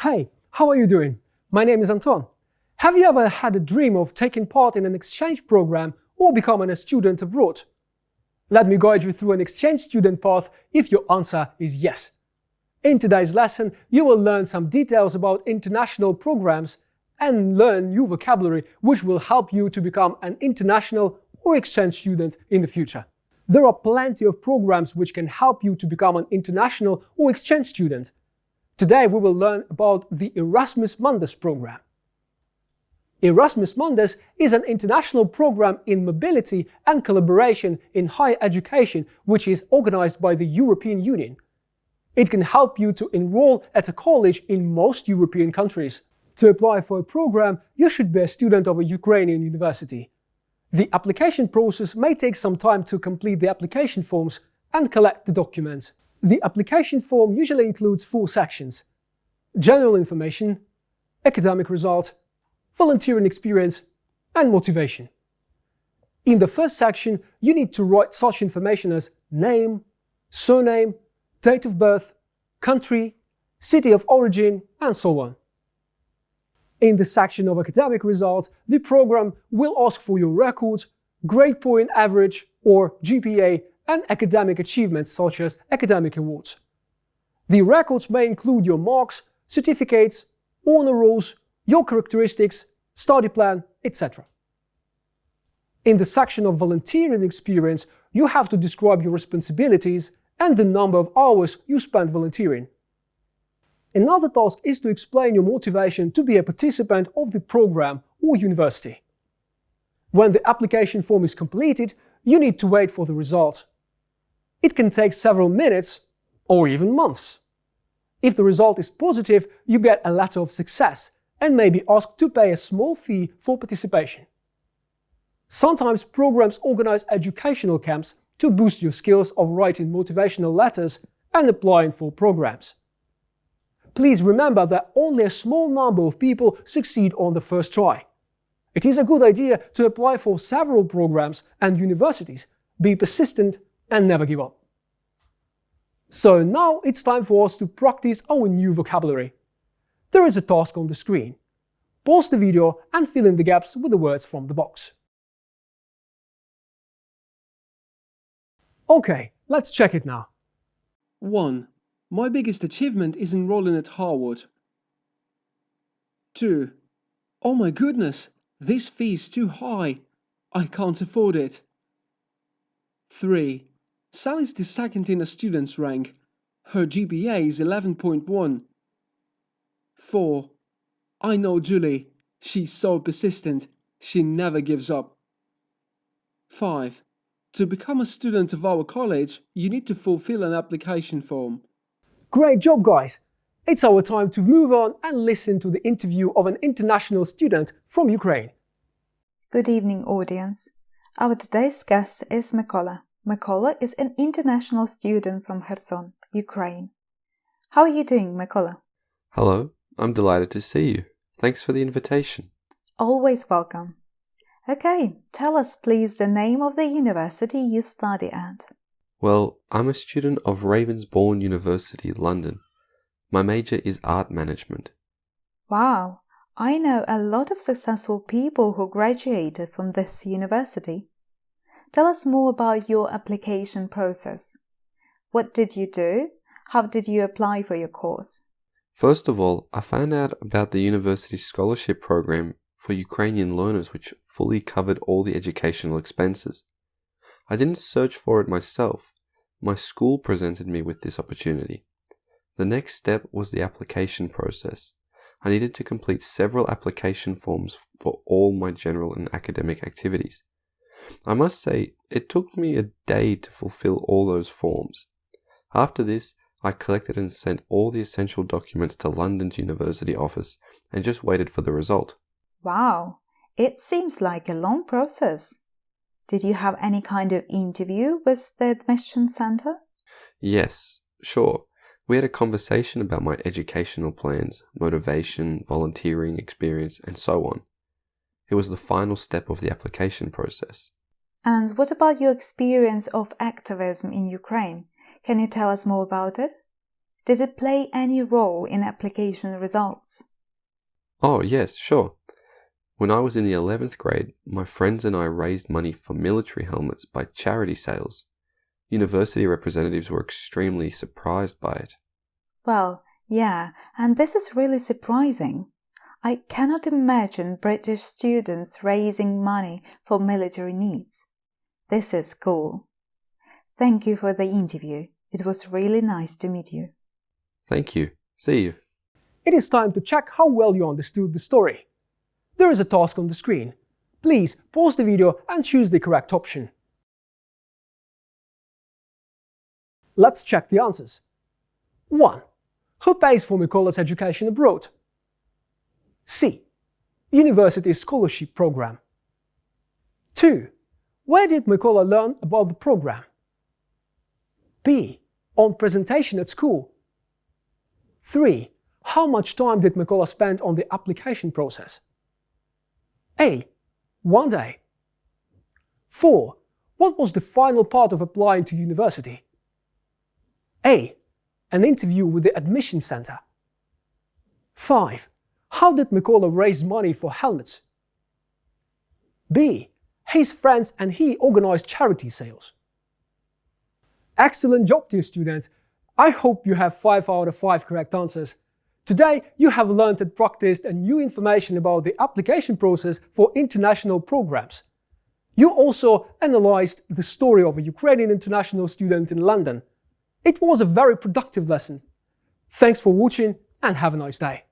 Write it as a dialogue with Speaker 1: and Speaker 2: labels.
Speaker 1: Hey, how are you doing? My name is Anton. Have you ever had a dream of taking part in an exchange program or becoming a student abroad? Let me guide you through an exchange student path if your answer is yes. In today's lesson, you will learn some details about international programs and learn new vocabulary which will help you to become an international or exchange student in the future. There are plenty of programs which can help you to become an international or exchange student. Today we will learn about the Erasmus Mundus program. Erasmus Mundus is an international program in mobility and collaboration in higher education which is organized by the European Union. It can help you to enroll at a college in most European countries. To apply for a program, you should be a student of a Ukrainian university. The application process may take some time to complete the application forms and collect the documents. The application form usually includes four sections general information, academic result, volunteering experience, and motivation. In the first section, you need to write such information as name, surname, date of birth, country, city of origin, and so on. In the section of academic results, the program will ask for your records, grade point average or GPA and academic achievements such as academic awards. The records may include your marks, certificates, honor rolls, your characteristics, study plan, etc. In the section of volunteering experience, you have to describe your responsibilities and the number of hours you spent volunteering. Another task is to explain your motivation to be a participant of the program or university. When the application form is completed, you need to wait for the results. It can take several minutes or even months. If the result is positive, you get a letter of success and may be asked to pay a small fee for participation. Sometimes programs organize educational camps to boost your skills of writing motivational letters and applying for programs. Please remember that only a small number of people succeed on the first try. It is a good idea to apply for several programs and universities, be persistent and never give up. So now it's time for us to practice our new vocabulary. There is a task on the screen. Pause the video and fill in the gaps with the words from the box. Okay, let's check it now. 1. My biggest achievement is enrolling at Harvard. 2. Oh my goodness, this fee is too high. I can't afford it. 3. Sally's the second in a student's rank. Her GPA is 11.1. 4. I know Julie. She's so persistent. She never gives up. 5. To become a student of our college, you need to fulfill an application form. Great job, guys! It's our time to move on and listen to the interview of an international student from Ukraine.
Speaker 2: Good evening, audience. Our today's guest is Mykola. Mykola is an international student from Kherson, Ukraine. How are you doing, Mykola?
Speaker 3: Hello, I'm delighted to see you. Thanks for the invitation.
Speaker 2: Always welcome. Okay, tell us please the name of the university you study at.
Speaker 3: Well, I'm a student of Ravensbourne University, London. My major is art management.
Speaker 2: Wow, I know a lot of successful people who graduated from this university. Tell us more about your application process. What did you do? How did you apply for your course?
Speaker 3: First of all, I found out about the university scholarship program for Ukrainian learners, which fully covered all the educational expenses. I didn't search for it myself. My school presented me with this opportunity. The next step was the application process. I needed to complete several application forms for all my general and academic activities. I must say, it took me a day to fulfill all those forms. After this, I collected and sent all the essential documents to London's university office and just waited for the result.
Speaker 2: Wow, it seems like a long process. Did you have any kind of interview with the admission center?
Speaker 3: Yes, sure. We had a conversation about my educational plans, motivation, volunteering experience, and so on. It was the final step of the application process.
Speaker 2: And what about your experience of activism in Ukraine? Can you tell us more about it? Did it play any role in application results?
Speaker 3: Oh, yes, sure. When I was in the 11th grade, my friends and I raised money for military helmets by charity sales. University representatives were extremely surprised by it.
Speaker 2: Well, yeah, and this is really surprising. I cannot imagine British students raising money for military needs. This is cool. Thank you for the interview. It was really nice to meet you.
Speaker 3: Thank you. See you.
Speaker 1: It is time to check how well you understood the story. There is a task on the screen. Please pause the video and choose the correct option. Let's check the answers. 1. Who pays for Mykola's education abroad? C. University Scholarship Program. 2. Where did Mykola learn about the program? B. On presentation at school. 3. How much time did Mykola spend on the application process? A. One day. 4. What was the final part of applying to university? A. An interview with the admission center. 5. How did Mykola raise money for helmets? B. His friends and he organized charity sales. Excellent job, dear students! I hope you have 5 out of 5 correct answers. Today, you have learned and practiced a new information about the application process for international programs. You also analyzed the story of a Ukrainian international student in London. It was a very productive lesson. Thanks for watching and have a nice day.